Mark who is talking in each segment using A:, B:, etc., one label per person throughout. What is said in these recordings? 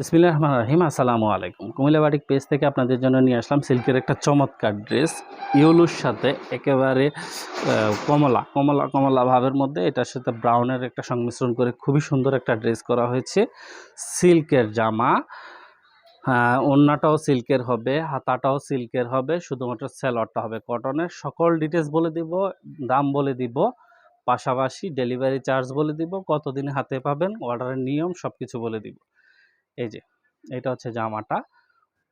A: বিসমিল্লাহ রহমান রাহিম। আসসালামু আলাইকুম। কুমিল্লা বাটিক পেজ থেকে আপনাদের জন্য নিয়ে আসলাম সিল্কের একটা চমৎকার ড্রেস। ইউলুর সাথে একেবারে কমলা কমলা কমলা ভাবের মধ্যে। এটার সাথে ব্রাউনের একটা সংমিশ্রণ করে খুবই সুন্দর একটা ড্রেস করা হয়েছে। সিল্কের জামা। হ্যাঁ ওড়নাটাও সিল্কের হবে, হাতাটাও সিল্কের হবে, শুধুমাত্র স্যালোয়ারটা হবে কটনের। সকল ডিটেলস বলে দিব, দাম বলে দিব, পাশাপাশি ডেলিভারি চার্জ বলে দিব, কতদিনে হাতে পাবেন অর্ডারের নিয়ম সব কিছু বলে দিব। এই যে, এটা হচ্ছে জামাটা।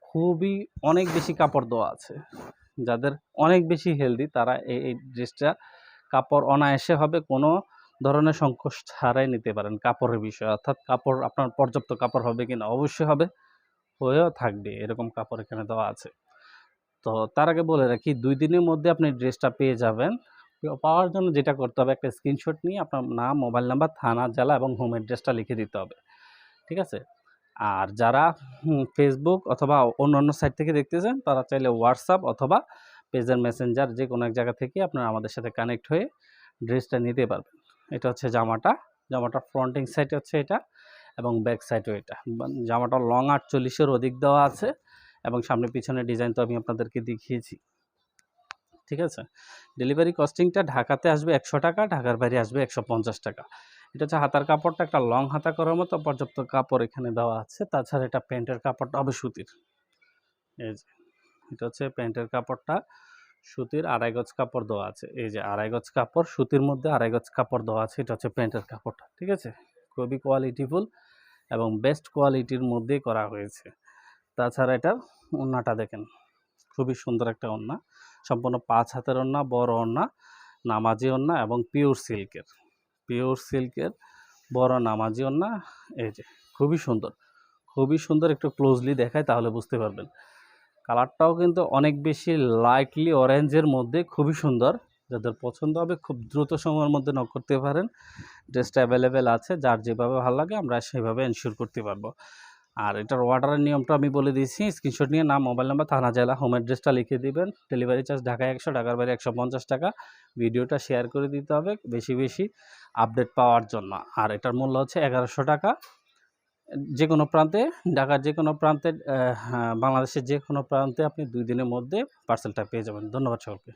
A: খুবই অনেক বেশি কাপড় দেওয়া আছে। যাদের অনেক বেশি হেলদি তারা এই এই ড্রেসটা কাপড় অনায়াসে হবে, কোনো ধরনের সংকোচ ছাড়াই নিতে পারেন কাপড়ের বিষয়। অর্থাৎ কাপড়, আপনার পর্যাপ্ত কাপড় হবে কিনা? অবশ্যই হবে, হয়েও থাকবে, এরকম কাপড় এখানে দেওয়া আছে। তো তার আগে বলে রাখি, দুই দিনের মধ্যে আপনি ড্রেসটা পেয়ে যাবেন। পাওয়ার জন্য যেটা করতে হবে, একটা স্ক্রিনশট নিয়ে আপনার নাম মোবাইল নাম্বার থানা, জেলা এবং হোম অ্যাড্রেসটা লিখে দিতে হবে। ঠিক আছে? আর যারা ফেসবুক অথবা অন্য অন্য সাইট থেকে দেখতেছেন, তারা চাইলে হোয়াটসঅ্যাপ অথবা পেজের মেসেঞ্জার যে কোনো এক জায়গা থেকে আপনারা আমাদের সাথে কানেক্ট হয়ে ড্রেসটা নিতে পারবেন। এটা হচ্ছে জামাটা। জামাটার ফ্রন্টিং সাইড হচ্ছে এটা এবং ব্যাক সাইডও এটা। জামাটা লং আটচল্লিশের অধিক দেওয়া আছে এবং সামনে পিছনে ডিজাইন তো আমি আপনাদেরকে দেখিয়েছি। ঠিক আছে? ডেলিভারি কস্টিংটা ঢাকাতে আসবে একশো টাকা, ঢাকার বাইরে আসবে একশো পঞ্চাশ টাকা। এটা হচ্ছে হাতার কাপড়টা একটা লং হাতা করার মতো পর্যাপ্ত কাপড় এখানে দেওয়া আছে। তাছাড়া এটা প্যান্টের কাপড়টা হবে সুতির। এই যে, এটা হচ্ছে প্যান্টের কাপড়টা সুতির আড়াই গজ কাপড় দেওয়া আছে। এই যে আড়াই গজ কাপড়, সুতির মধ্যে আড়াই গজ কাপড় দেওয়া আছে। এটা হচ্ছে প্যান্টের কাপড়টা, ঠিক আছে? খুবই কোয়ালিটিফুল এবং বেস্ট কোয়ালিটির মধ্যেই করা হয়েছে। তাছাড়া এটার ওড়নাটা দেখেন, খুবই সুন্দর একটা ওড়না সম্পূর্ণ পাঁচ হাতের ওড়না বড় ওড়না নামাজি ওড়না এবং পিওর সিল্কের পিওর সিল্কের, বড় নামাজি না, এই যে, খুবই সুন্দর। খুবই সুন্দর একটু ক্লোজলি দেখায় তাহলে বুঝতে পারবেন। কালারটাও কিন্তু অনেক বেশি লাইটলি অরেঞ্জের মধ্যে খুবই সুন্দর। যাদের পছন্দ হবে খুব দ্রুত সময়ের মধ্যে নক করতে পারেন। ড্রেসটা অ্যাভেলেবেল আছে, যার যেভাবে ভালো লাগে আমরা সেভাবে এনশিওর করতে পারব। আর এটার অর্ডারের নিয়মটা আমি বলে দিয়েছি স্ক্রিনশট নিয়ে নাম মোবাইল নাম্বার থানা জেলা হোম অ্যাড্রেসটা লিখে দিবেন। ডেলিভারি চার্জ ঢাকায় একশো ঢাকার বাইরে একশো পঞ্চাশ টাকা। ভিডিওটা শেয়ার করে দিতে হবে বেশি বেশি আপডেট পাওয়ার জন্য। আর এটার মূল্য হচ্ছে এগারোশো টাকা। যে কোনো প্রান্তে ঢাকার যে কোনো প্রান্তে হ্যাঁ, বাংলাদেশের যে কোনো প্রান্তে আপনি দুই দিনের মধ্যে পার্সেলটা পেয়ে যাবেন। ধন্যবাদ সকলকে।